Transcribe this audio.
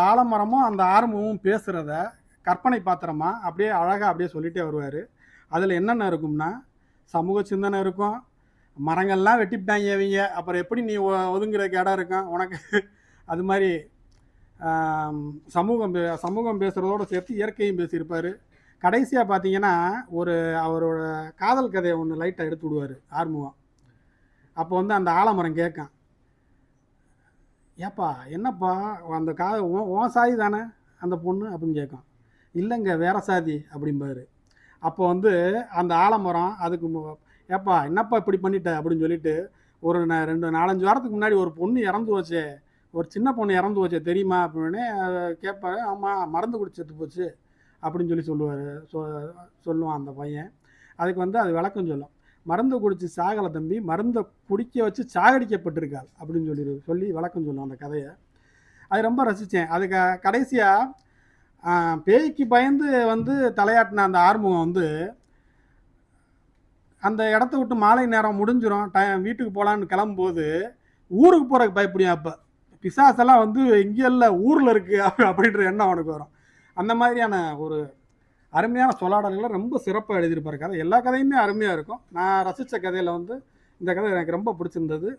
ஆலமரமும் அந்த ஆரம்பமும் பேசுகிறத கற்பனை பாத்திரமா அப்படியே அழகாக அப்படியே சொல்லிகிட்டே வருவார். அதில் என்னென்ன இருக்கும்னா சமூக சிந்தனை இருக்கும். மரங்கள்லாம் வெட்டிவிட்டாங்க இவங்க. அப்புறம் எப்படி நீ ஒ- ஒதுங்குறதுக்கு இடம் இருக்கும்? உனக்கு அது மாதிரி சமூகம் பே சமூகம் பேசுகிறதோடு சேர்த்து இயற்கையும் பேசியிருப்பார். கடைசியாக பார்த்தீங்கன்னா ஒரு அவரோட காதல் கதையை ஒன்று லைட்டாக எடுத்து விடுவார் ஆர்முகம் அப்போ வந்து அந்த ஆலமரம் கேட்கான் ஏப்பா என்னப்பா அந்த கா உன் உன் சாதி தானே அந்த பொண்ணு அப்படின்னு கேட்கும் இல்லைங்க வேற சாதி அப்படிம்பாரு. அப்போ வந்து அந்த ஆலமரம் அதுக்கு ஏப்பா என்னப்பா இப்படி பண்ணிட்ட அப்படின்னு சொல்லிட்டு ஒரு ரெண்டு நாலஞ்சு வாரத்துக்கு முன்னாடி ஒரு பொண்ணு இறந்து போச்சே ஒரு சின்ன பொண்ணு இறந்து போச்சே தெரியுமா அப்படின்னு கேட்பாரு. ஆமாம் மருந்து குடிச்சிட்டு போச்சு அப்படின்னு சொல்லி சொல்லுவார் சொ சொல்லுவான் அந்த பையன். அதுக்கு வந்து அது விளக்கம் சொல்லும். மருந்து குடித்து சாகலை தம்பி மருந்தை குடிக்க வச்சு சாகடிக்கப்பட்டிருக்காள் அப்படின்னு சொல்லி சொல்லி விளக்கம் சொன்னோம் அந்த கதையை. அது ரொம்ப ரசித்தேன் அதுக்கு கடைசியாக பேய்க்கு பயந்து வந்து தலையாட்டின அந்த ஆர்முகம் வந்து அந்த இடத்த விட்டு மாலை நேரம் முடிஞ்சிடும் டைம் வீட்டுக்கு போகலான்னு கிளம்பும்போது ஊருக்கு போகிறதுக்கு பயப்படியும் அப்போ. பிசாசெல்லாம் வந்து இங்கே இல்லை ஊரில் இருக்குது அப்படின்ற எண்ணம் அவனுக்கு வரும். அந்த மாதிரியான ஒரு அருமையான சொல்லாடல்களை ரொம்ப சிறப்பாக எழுதியிருப்பார் கதை. எல்லா கதையுமே அருமையாக இருக்கும். நான் ரசித்த கதையில் வந்து இந்த கதை எனக்கு ரொம்ப பிடிச்சிருந்தது.